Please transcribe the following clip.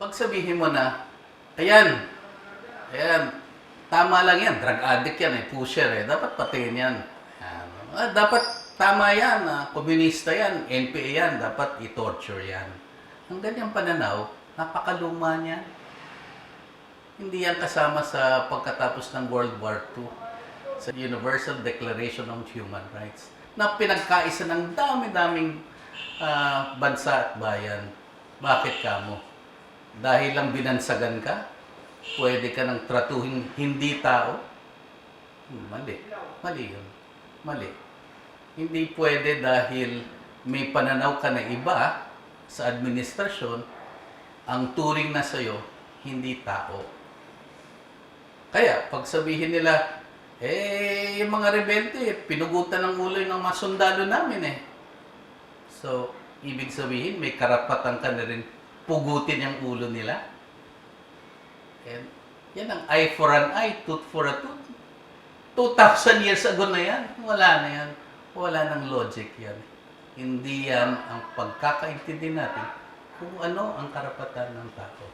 Pag sabihin mo na, ayan, ayan, tama lang yan, drug addict yan, eh, pusher eh, dapat patayin yan. Ah, dapat tama yan, ah, komunista yan, NPA yan, dapat i-torture yan. Ang ganyang pananaw, napakaluma niya. Hindi yan kasama sa pagkatapos ng World War II sa Universal Declaration of Human Rights na pinagkaisa ng dami-daming ah, bansa at bayan. Bakit ka mo? Dahil lang binansagan ka? Pwede ka nang tratuhin hindi tao? Mali. Mali yun. Mali. Hindi pwede dahil may pananaw ka na iba sa administrasyon, ang turing na sa'yo, hindi tao. Kaya, pag sabihin nila, eh, yung mga rebelde, pinugutan ng ulo ng mga sundalo namin eh. So, ibig sabihin, may karapatan ka na rin pugutin yung ulo nila. And, yan ang eye for an eye, tooth for a tooth. 2,000 years ago na yan. Wala na yan. Wala nang logic yan. Hindi yan ang pagkakaintindi natin kung ano ang karapatan ng tao.